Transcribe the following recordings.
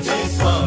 this one.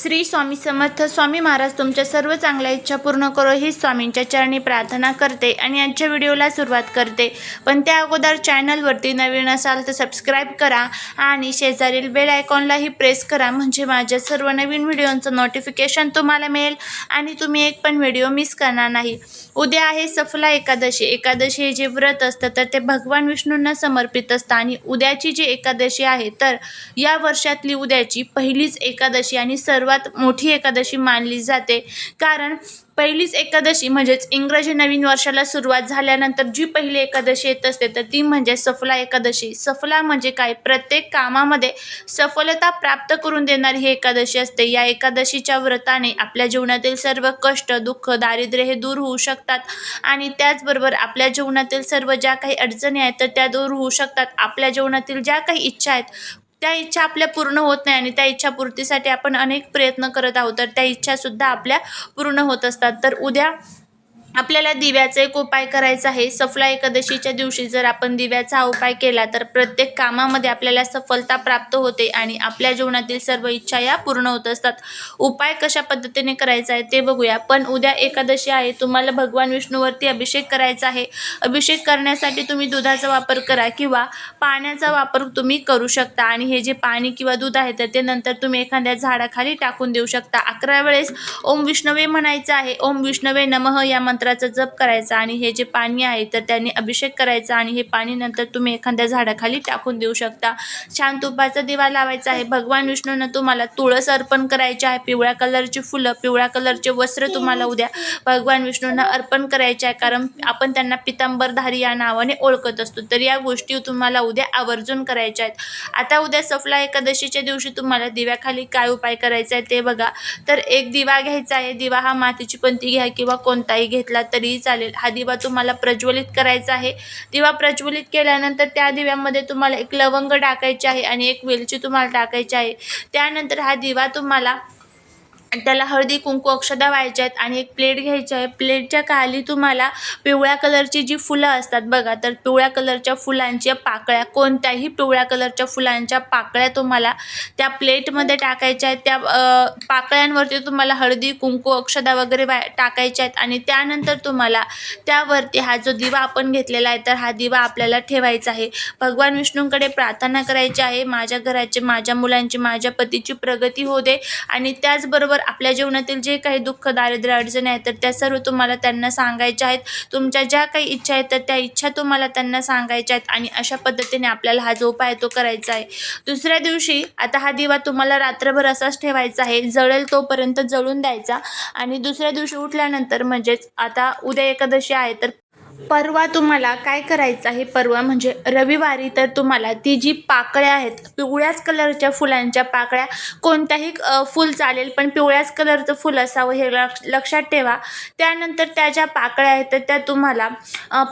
Shri Swami Samarth Swami Maharaj तुमच्या सर्व चांगल्या इच्छा पूर्ण करो ही स्वामींच्या चरणी प्रार्थना करते आणि आजच्या व्हिडिओला सुरुवात करते. पण त्या अगोदर चॅनलवरती नवीन असाल तर सबस्क्राईब करा आणि शेजारील बेल आयकॉनलाही प्रेस करा म्हणजे माझ्या सर्व नवीन व्हिडिओंचं नोटिफिकेशन तुम्हाला मिळेल आणि तुम्ही एक पण व्हिडिओ मिस करणार नाही. उद्या आहे सफला एकादशी. एकादशी हे जे व्रत असतं तर ते भगवान विष्णूंना समर्पित असतं आणि उद्याची जी एकादशी आहे तर या वर्षातली उद्याची पहिलीच एकादशी आणि सर्व सर्वात मोठी एकादशी मानली जाते. कारण पहिलीच एकादशी म्हणजेच इंग्रजी नवीन वर्षाला सुरुवात झाल्यानंतर जी पहिली एकादशी येत असते तर ती म्हणजे सफला एकादशी. सफला म्हणजे काय? प्रत्येक कामामध्ये सफलता प्राप्त करून देणारी ही एकादशी असते. या एकादशीच्या व्रताने आपल्या जीवनातील सर्व कष्ट दुःख दारिद्र्य हे दूर होऊ शकतात आणि त्याचबरोबर आपल्या जीवनातील सर्व ज्या काही अडचणी आहेत तर त्या दूर होऊ शकतात. आपल्या जीवनातील ज्या काही इच्छा आहेत त्या इच्छा आपल्या पूर्ण होत नाही आणि त्या इच्छापूर्तीसाठी आपण अनेक प्रयत्न करत आहोत तर त्या इच्छासुद्धा आपल्या पूर्ण होत असतात. तर उद्या आपल्याला दिव्याचा एक उपाय करायचा आहे. सफला एकादशीच्या दिवशी जर आपण दिव्याचा हा उपाय केला तर प्रत्येक कामामध्ये आपल्याला सफलता प्राप्त होते आणि आपल्या जीवनातील सर्व इच्छा या पूर्ण होत असतात. उपाय कशा पद्धतीने करायचा आहे ते बघूया. पण उद्या एकादशी आहे तुम्हाला भगवान विष्णूवरती अभिषेक करायचा आहे. अभिषेक करण्यासाठी तुम्ही दुधाचा वापर करा किंवा पाण्याचा वापर तुम्ही करू शकता आणि हे जे पाणी किंवा दूध आहे तर ते नंतर तुम्ही एखाद्या झाडाखाली टाकून देऊ शकता. अकरा वेळेस ओम विष्णवे म्हणायचं आहे. ओम विष्णवे नमः या मंत्राचा जप करायचा आणि हे जे पाणी आहे तर त्यांनी अभिषेक करायचा आणि हे पाणी नंतर तुम्ही एखाद्या झाडाखाली टाकून देऊ शकता. छान तुपाचा दिवा लावायचा आहे. भगवान विष्णूनं तुम्हाला तुळस अर्पण करायची आहे. पिवळ्या कलरची फुलं पिवळ्या कलरचे वस्त्र तुम्हाला उद्या भगवान विष्णूंना अर्पण करायचे आहे. कारण आपण त्यांना पितांबरधारी या नावाने ओळखत असतो. तर या गोष्टी तुम्हाला उद्या आवर्जून करायच्या आहेत. आता उद्या सफला एकादशीच्या दिवशी तुम्हाला दिव्याखाली काय उपाय करायचा आहे ते बघा. तर एक दिवा घ्यायचा आहे. दिवा हा मातीची पंती घ्या किंवा कोणताही घेतला तरीही चालेल. हा दिवा तुम्हाला प्रज्वलित करायचा आहे. दिवा प्रज्वलित केल्यानंतर त्या दिव्यामध्ये तुम्हाला एक लवंग टाकायची आहे आणि एक वेलची तुम्हाला टाकायची आहे. त्यानंतर हा दिवा तुम्हाला त्याला हळदी कुंकू अक्षदा व्हायच्या आहेत आणि एक प्लेट घ्यायची आहे. प्लेटच्या खाली तुम्हाला पिवळ्या कलरची जी फुलं असतात बघा तर पिवळ्या कलरच्या फुलांच्या पाकळ्या कोणत्याही पिवळ्या कलरच्या फुलांच्या पाकळ्या तुम्हाला त्या प्लेटमध्ये टाकायच्या आहेत. त्या पाकळ्यांवरती तुम्हाला हळदी कुंकू अक्षदा वगैरे वा टाकायच्या आहेत आणि त्यानंतर तुम्हाला त्यावरती हा जो दिवा आपण घेतलेला आहे तर हा दिवा आपल्याला ठेवायचा आहे. भगवान विष्णूंकडे प्रार्थना करायची आहे माझ्या घराची माझ्या मुलांची माझ्या पतीची प्रगती होऊ दे आणि त्याचबरोबर आपल्या जीवनातील जे काही दुःख दारिद्र्य अडचणी आहेत तर त्या सर्व तुम्हाला त्यांना सांगायच्या आहेत. तुमच्या ज्या काही इच्छा आहेत तर त्या इच्छा तुम्हाला त्यांना सांगायच्या आहेत आणि अशा पद्धतीने आपल्याला हा जो उपाय आहे तो करायचा आहे. दुसऱ्या दिवशी आता हा दिवा तुम्हाला रात्रभर असाच ठेवायचा आहे. जळेल तोपर्यंत जळून द्यायचा आणि दुसऱ्या दिवशी उठल्यानंतर म्हणजेच आता उद्या एकादशी आहे तर परवा तुम्हाला काय करायचं आहे? परवा म्हणजे रविवारी तर तुम्हाला ती जी पाकळ्या आहेत पिवळ्याच कलरच्या फुलांच्या पाकळ्या कोणत्याही फूल चालेल पण पिवळ्याच कलरचं फुल असावं हे लक्ष लक्षात ठेवा. त्यानंतर त्या ज्या पाकळ्या आहेत तर त्या तुम्हाला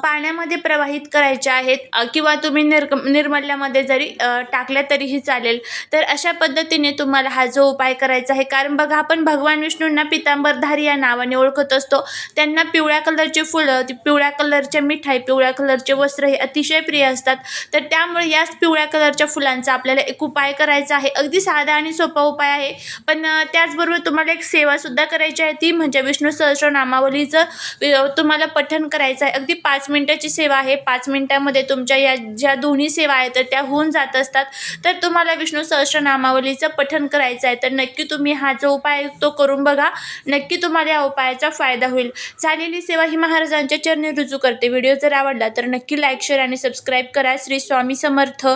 पाण्यामध्ये प्रवाहित करायच्या आहेत किंवा तुम्ही निर्ग निर्मल्यामध्ये जरी टाकल्या तरीही चालेल. तर अशा पद्धतीने तुम्हाला हा जो उपाय करायचा आहे कारण बघा आपण भगवान विष्णूंना पितांबरधारी या नावाने ओळखत असतो. त्यांना पिवळ्या कलरची फुलं ती पिवळ्या कलरच्या मिठाई पिवळ्या कलरचे वस्त्र हे अतिशय प्रिय असतात. तर त्यामुळे याच पिवळ्या कलरच्या फुलांचा आपल्याला एक उपाय करायचा आहे. अगदी साधा आणि सोपा उपाय आहे. पण त्याचबरोबर तुम्हाला एक सेवासुद्धा करायची आहे. ती म्हणजे विष्णू सहस्रनामावलीचं नामावलीचं तुम्हाला पठण करायचं आहे. अगदी पाच मिनटाची सेवा आहे. पाच मिनटामध्ये तुमच्या या ज्या दोन्ही सेवा आहेत तर त्या होऊन जात असतात. तर तुम्हाला विष्णू सहस्रनामावलीचं पठण करायचं आहे. तर नक्की तुम्ही हा जो उपाय तो करून बघा. नक्की तुम्हाला या उपायाचा फायदा होईल. झालेली सेवा ही महाराजांच्या चरणी रुजू करते. व्हिडिओ जर आवडला तर नक्की लाईक शेअर आणि सबस्क्राईब करा. श्री स्वामी समर्थ.